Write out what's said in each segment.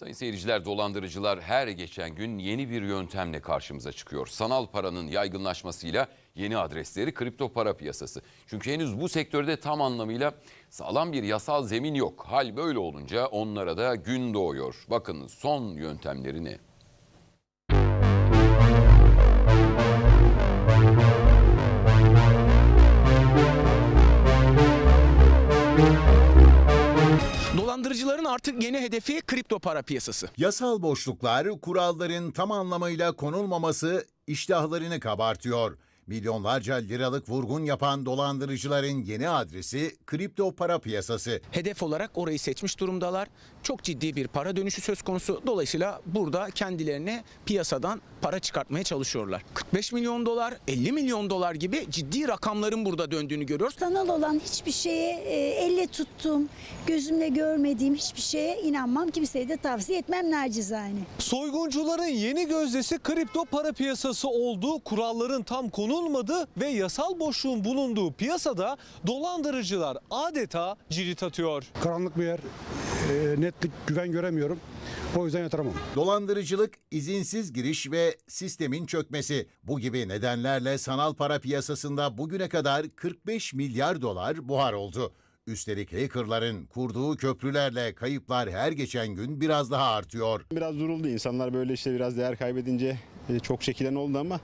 Sayın seyirciler dolandırıcılar her geçen gün yeni bir yöntemle karşımıza çıkıyor. Sanal paranın yaygınlaşmasıyla yeni adresleri kripto para piyasası. Çünkü henüz bu sektörde tam anlamıyla sağlam bir yasal zemin yok. Hal böyle olunca onlara da gün doğuyor. Bakın son yöntemleri ne? Dolandırıcıların artık yeni hedefi kripto para piyasası. Yasal boşluklar, kuralların tam anlamıyla konulmaması iştahlarını kabartıyor. Milyonlarca liralık vurgun yapan dolandırıcıların yeni adresi kripto para piyasası. Hedef olarak orayı seçmiş durumdalar. Çok ciddi bir para dönüşü söz konusu. Dolayısıyla burada kendilerine piyasadan para çıkartmaya çalışıyorlar. 45 milyon dolar, 50 milyon dolar gibi ciddi rakamların burada döndüğünü görüyoruz. Sanal olan hiçbir şeye e, elle tuttuğum, gözümle görmediğim hiçbir şeye inanmam. Kimseye de tavsiye etmem nacizane. Soyguncuların yeni gözdesi kripto para piyasası oldu. Kuralların tam konulmadığı ve yasal boşluğun bulunduğu piyasada dolandırıcılar adeta cirit atıyor. Karanlık bir yer, e, netlik, güven göremiyorum. O yüzden yatıramam. Dolandırıcılık, izinsiz giriş ve sistemin çökmesi. Bu gibi nedenlerle sanal para piyasasında bugüne kadar 45 milyar dolar buhar oldu. Üstelik hackerların kurduğu köprülerle kayıplar her geçen gün biraz daha artıyor. Biraz duruldu. İnsanlar böyle işte biraz değer kaybedince çok çekilen oldu ama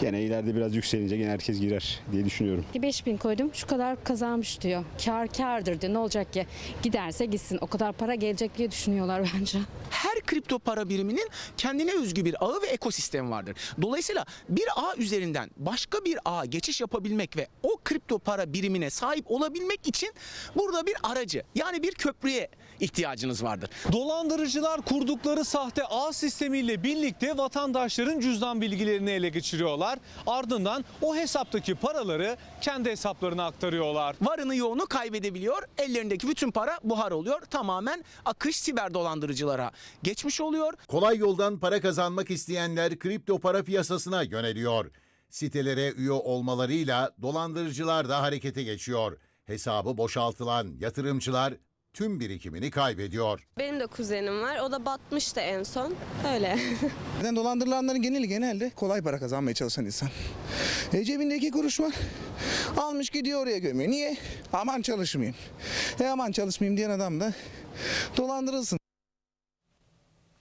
gene ileride biraz yükselince gene herkes girer diye düşünüyorum. 5000 koydum şu kadar kazanmış diyor. Kar kardır diyor. Ne olacak ki? Giderse gitsin. O kadar para gelecek diye düşünüyorlar bence. Her kripto para biriminin kendine özgü bir ağı ve ekosistemi vardır. Dolayısıyla bir ağ üzerinden başka bir ağa geçiş yapabilmek ve o kripto para birimine sahip olabilmek için burada bir aracı yani bir köprüye ihtiyacınız vardır. Dolandırıcılar kurdukları sahte ağ sistemiyle birlikte vatandaşların cüzdan bilgilerini ele geçiriyorlar. Ardından o hesaptaki paraları kendi hesaplarına aktarıyorlar. Varını yoğunu kaybedebiliyor. Ellerindeki bütün para buhar oluyor. Tamamen akış siber dolandırıcılara geçmiş oluyor. Kolay yoldan para kazanmak isteyenler kripto para piyasasına yöneliyor. Sitelere üye olmalarıyla dolandırıcılar da harekete geçiyor. Hesabı boşaltılan yatırımcılar tüm birikimini kaybediyor. Benim de kuzenim var. O da batmıştı en son. Öyle. Zaten dolandırılanların geneli genelde kolay para kazanmaya çalışan insan. E cebinde iki kuruş var. Almış gidiyor oraya gömüyor. Niye? Aman çalışmayayım. E aman çalışmayayım diyen adam da dolandırılsın.